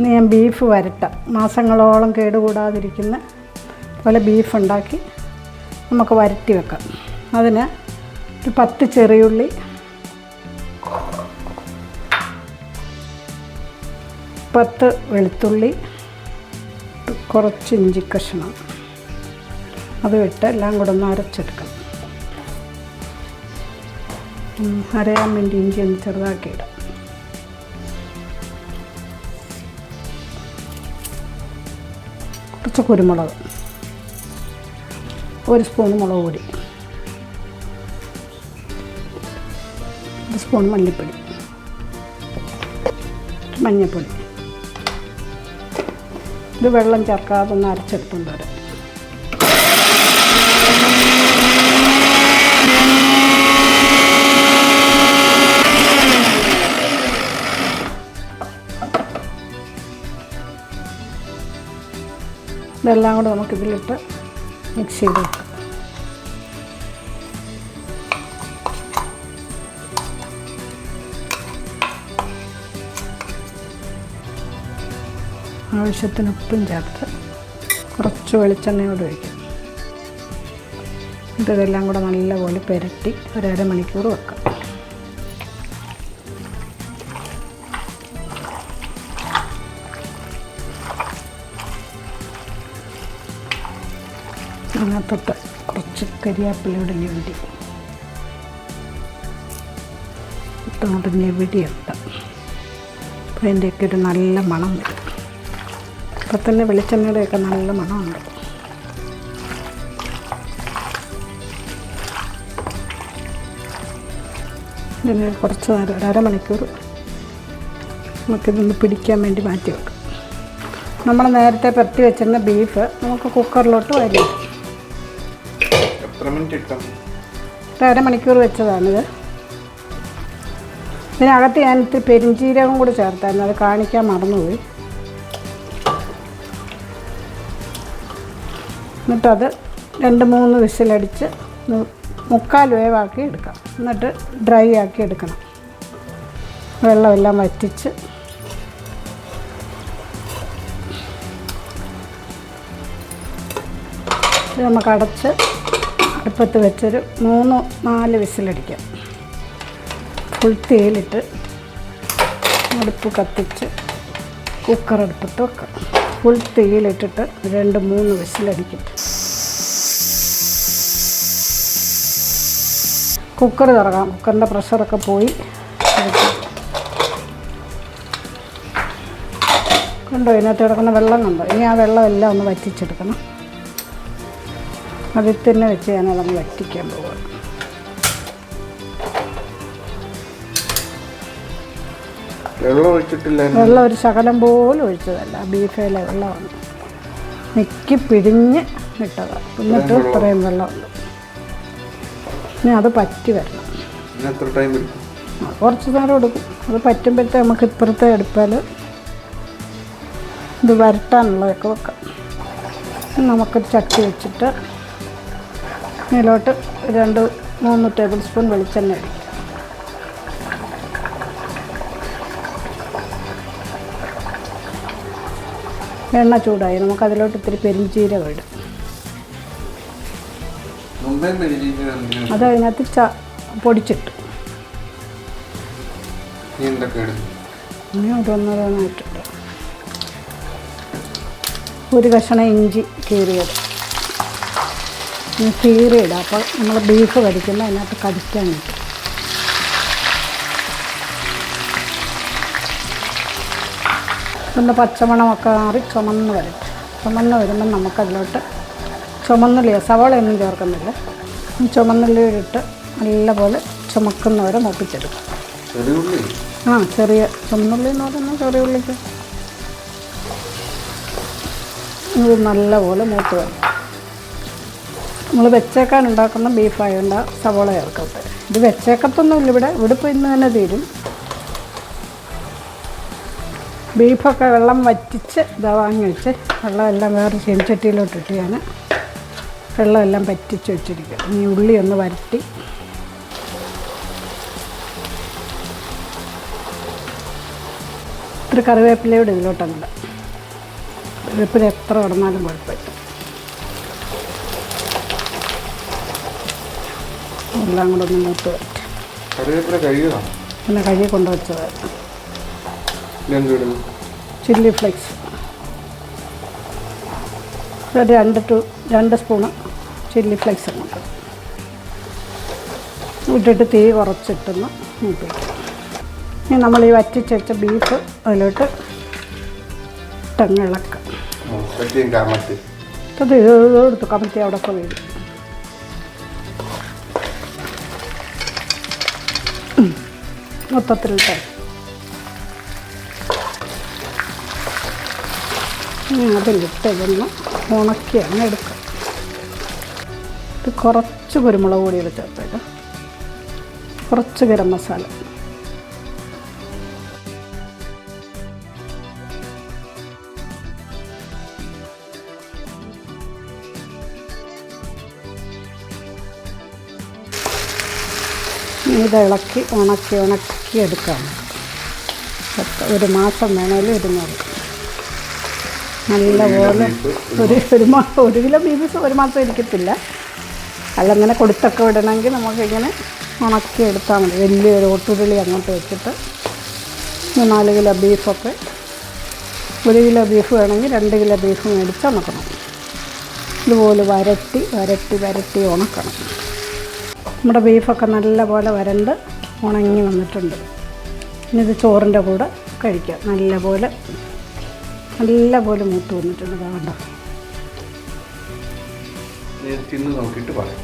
ഞാൻ ബീഫ് വരട്ടാം. മാസങ്ങളോളം കേടുകൂടാതിരിക്കുന്ന പോലെ ബീഫ് ഉണ്ടാക്കി നമുക്ക് വരട്ടി വെക്കാം. അതിന് ഒരു പത്ത് ചെറിയുള്ളി പത്ത് വെളുത്തുള്ളി കുറച്ച് ഇഞ്ചി കഷ്ണം. അത് ഇട്ട് എല്ലാം കൂടെ ഒന്ന് അരച്ചെടുക്കണം അരയാൻ വേണ്ടി ഇഞ്ചി ഒന്ന് ചെറുതാക്കി ഇടാം കുറച്ച് കുരുമുളക്. ഒരു സ്പൂൺ മുളക് പൊടി. ഒരു സ്പൂൺ മല്ലിപ്പൊടി. മഞ്ഞൾപ്പൊടി ഇത് വെള്ളം ചേർക്കാതെ ഒന്ന് അരച്ചെടുത്തുകൊണ്ട് വരാം. ഇതെല്ലാം കൂടെ നമുക്ക് ഇതിലിട്ട് മിക്സ് ചെയ്ത് വെക്കാം. ആവശ്യത്തിന് ഉപ്പും ചേർത്ത് കുറച്ച് വെളിച്ചെണ്ണയോട് ഒഴിക്കും. ഇതെല്ലാം കൂടെ നല്ലപോലെ പുരട്ടി ഒരര മണിക്കൂർ വെക്കാം. അതിനകത്തോട്ട് കുറച്ച് കരിയാപ്പിലയുടെ ഞെവിടി ഇട്ടങ്ങോട്ട് ഞെവിടിയുണ്ട് അപ്പോൾ അതിന്റെയൊക്കെ ഒരു നല്ല മണം വരും അപ്പം തന്നെ വെളിച്ചെണ്ണയുടെയൊക്കെ നല്ല മണമുണ്ട്. ഇതിന് കുറച്ച് നേരം ഒരു അരമണിക്കൂർ നമുക്കിതൊന്ന് പിടിക്കാൻ വേണ്ടി മാറ്റി വെക്കാം. നമ്മൾ നേരത്തെ പരത്തി വെച്ചിരുന്ന ബീഫ് നമുക്ക് കുക്കറിലോട്ട് വരും എത്ര മിനിറ്റ് ഇട്ടാം ഒരു അരമണിക്കൂർ വെച്ചതാണിത്. ഇതിനകത്ത് ഞാൻ ഇത്തിരി പെരിഞ്ചീരകം കൂടി ചേർത്തായിരുന്നു. അത് കാണിക്കാൻ മറന്നുപോയി. എന്നിട്ടത് രണ്ട് മൂന്ന് വിസിലടിച്ച് മുക്കാൽ വേവാക്കി എടുക്കാം. എന്നിട്ട് ഡ്രൈ ആക്കി എടുക്കണം. വെള്ളമെല്ലാം വറ്റിച്ച്. നമുക്ക് അടച്ച് അടുപ്പത്ത് വെച്ചൊരു മൂന്ന് നാല് വിസിലടിക്കാം. ഫുൾ തേയിലിട്ട് അടുപ്പ് കത്തിച്ച് കുക്കർ അടുപ്പത്ത് വെക്കാം. ഫുൾ തേയിലിട്ടിട്ട് രണ്ട് മൂന്ന് വിസിലടിക്കും. കുക്കർ തുറക്കാം. കുക്കറിന്റെ പ്രഷറൊക്കെ പോയി. കണ്ടോ ഇതിനകത്ത് കിടക്കുന്ന വെള്ളം കണ്ടോ? ഇനി ആ വെള്ളം എല്ലാം ഒന്ന് വറ്റിച്ചെടുക്കണം. അതിൽ തന്നെ വെച്ച് ഞാൻ അതങ്ങ് വറ്റിക്കാൻ പോവുക വെള്ളം ഒഴിച്ചിട്ടില്ല വെള്ളം ഒരു ശകലം പോലും ഒഴിച്ചതല്ല. ബീഫയിലെ വെള്ളമാണ്. മിക്കി പിഴിഞ്ഞ് ഇട്ടതാണ് എന്നിട്ട് ഇത്രയും വെള്ളമുണ്ട്. ഇനി അത് പറ്റി വരണം. കുറച്ച് നേരം എടുക്കും. അത് പറ്റുമ്പോഴത്തേ നമുക്ക് ഇപ്പുറത്തെ എടുപ്പാൽ ഇത് വരട്ടാനുള്ളതൊക്കെ വെക്കാം. നമുക്കൊരു ചട്ടി വെച്ചിട്ട് ഇതിലോട്ട് രണ്ട് മൂന്ന് ടേബിൾ സ്പൂൺ വെളിച്ചെണ്ണ ഇടും എണ്ണ ചൂടായി. നമുക്ക് അതിലോട്ട് ഇത്തിരി പെരിഞ്ചീരകം ഇടും. അത് അതിനകത്ത് ച പൊടിച്ചിട്ട്. ഒരു കഷണം ഇഞ്ചി കീറിയത്. ഇനി കീറിയിടാം അപ്പോൾ നമ്മൾ ബീഫ് കടിക്കുമ്പോൾ അതിനകത്ത് കടിക്കാൻ കിട്ടും ഒന്ന് പച്ചമണമൊക്കെ മാറി ചുമന്ന് വരും. ചുമന്ന് വരുമ്പോൾ നമുക്കതിലോട്ട് ചുമന്നുള്ളിയോ സവാളയൊന്നും ചേർക്കുന്നില്ല. ഇട്ട് നല്ലപോലെ ചുമക്കുന്നവരെ മുപ്പിച്ചെടുക്കും. ആ ചെറിയ ചുമന്നുള്ളി എന്ന് പറയുന്നത് ചെറിയ ഉള്ളിക്ക്. ഇത് നല്ലപോലെ മൂത്ത് വരും. നമ്മൾ വെച്ചേക്കാൻ ഉണ്ടാക്കുന്ന ബീഫായതുകൊണ്ട് സവോള ചേർക്കട്ടെ ഇത് വെച്ചേക്കത്തൊന്നുമില്ല ഇവിടെ ഇവിടെ. ഇപ്പോൾ ഇന്ന് തന്നെ തീരും. ബീഫൊക്കെ വെള്ളം വറ്റിച്ച് ഇതാ വാങ്ങി വെച്ച് വെള്ളമെല്ലാം വേറെ ചെടിച്ചട്ടിയിലോട്ടിട്ട് ഞാൻ വെള്ളമെല്ലാം പറ്റിച്ച് വെച്ചിരിക്കും. ഇനി ഉള്ളി ഒന്ന് വരട്ടി. ഇത്ര കറിവേപ്പിലയുടെ ഇതിലോട്ടുണ്ട് കറിവേപ്പില എത്ര കിടന്നാലും കുഴപ്പമില്ല. എല്ലാം കൂടെ ഒന്ന് മൂത്ത് പിന്നെ കഴുകി കൊണ്ട് വെച്ചത്. Chilli flakes. രണ്ട് ടു രണ്ട് സ്പൂണ് ചില്ലി ഫ്ലേക്സ് അങ്ങോട്ട് ഇട്ടിട്ട് തീ കുറച്ചിട്ടൊന്ന് മൂപ്പിക്കും ഇനി നമ്മൾ ഈ വറ്റിച്ചെച്ച ബീഫ് അതിലോട്ട് ഇട്ടങ്ങിളക്കാം ഇത് എടുത്തു കമത്തി അവിടെ ഒക്കെ മൊത്തത്തിലിട്ട്. അതിലിട്ട് ഇതൊന്ന് ഉണക്കി അങ്ങ് എടുക്കാം. ഇത് കുറച്ച് കുരുമുളക് പൊടിയിൽ ചേർത്തേക്കാം. കുറച്ച് ഗരം മസാല. ഇത് ഇളക്കി ഉണക്കി ഉണക്കി എടുക്കാം. ഒരു മാസം വേണേലും നല്ല നല്ലപോലെ ഒരു ഒരു മാസം ഒരു കിലോ ബീഫ് ഒരു മാസം ഇരിക്കത്തില്ല. അല്ലങ്ങനെ കൊടുത്തൊക്കെ വിടണമെങ്കിൽ നമുക്കിങ്ങനെ ഉണക്കി എടുത്താൽ മതി. വലിയൊരു ഒട്ടുരുളി അങ്ങോട്ട് വെച്ചിട്ട് നാല് കിലോ ബീഫൊക്കെ ഒരു കിലോ ബീഫ് വേണമെങ്കിൽ രണ്ട് കിലോ ബീഫ് മേടിച്ച് ഉണക്കണം ഇതുപോലെ വരട്ടി വരട്ടി വരട്ടി ഉണക്കണം. നമ്മുടെ ബീഫൊക്കെ നല്ലപോലെ വരണ്ട് ഉണങ്ങി വന്നിട്ടുണ്ട്. ഇനി ഇത് ചോറിന്റെ കൂടെ കഴിക്കാം. നല്ലപോലെ നല്ലപോലെ മൂത്ത് വന്നിട്ടുണ്ട്. കണ്ടോ? തിന്ന് നോക്കിയിട്ട് പറയാം.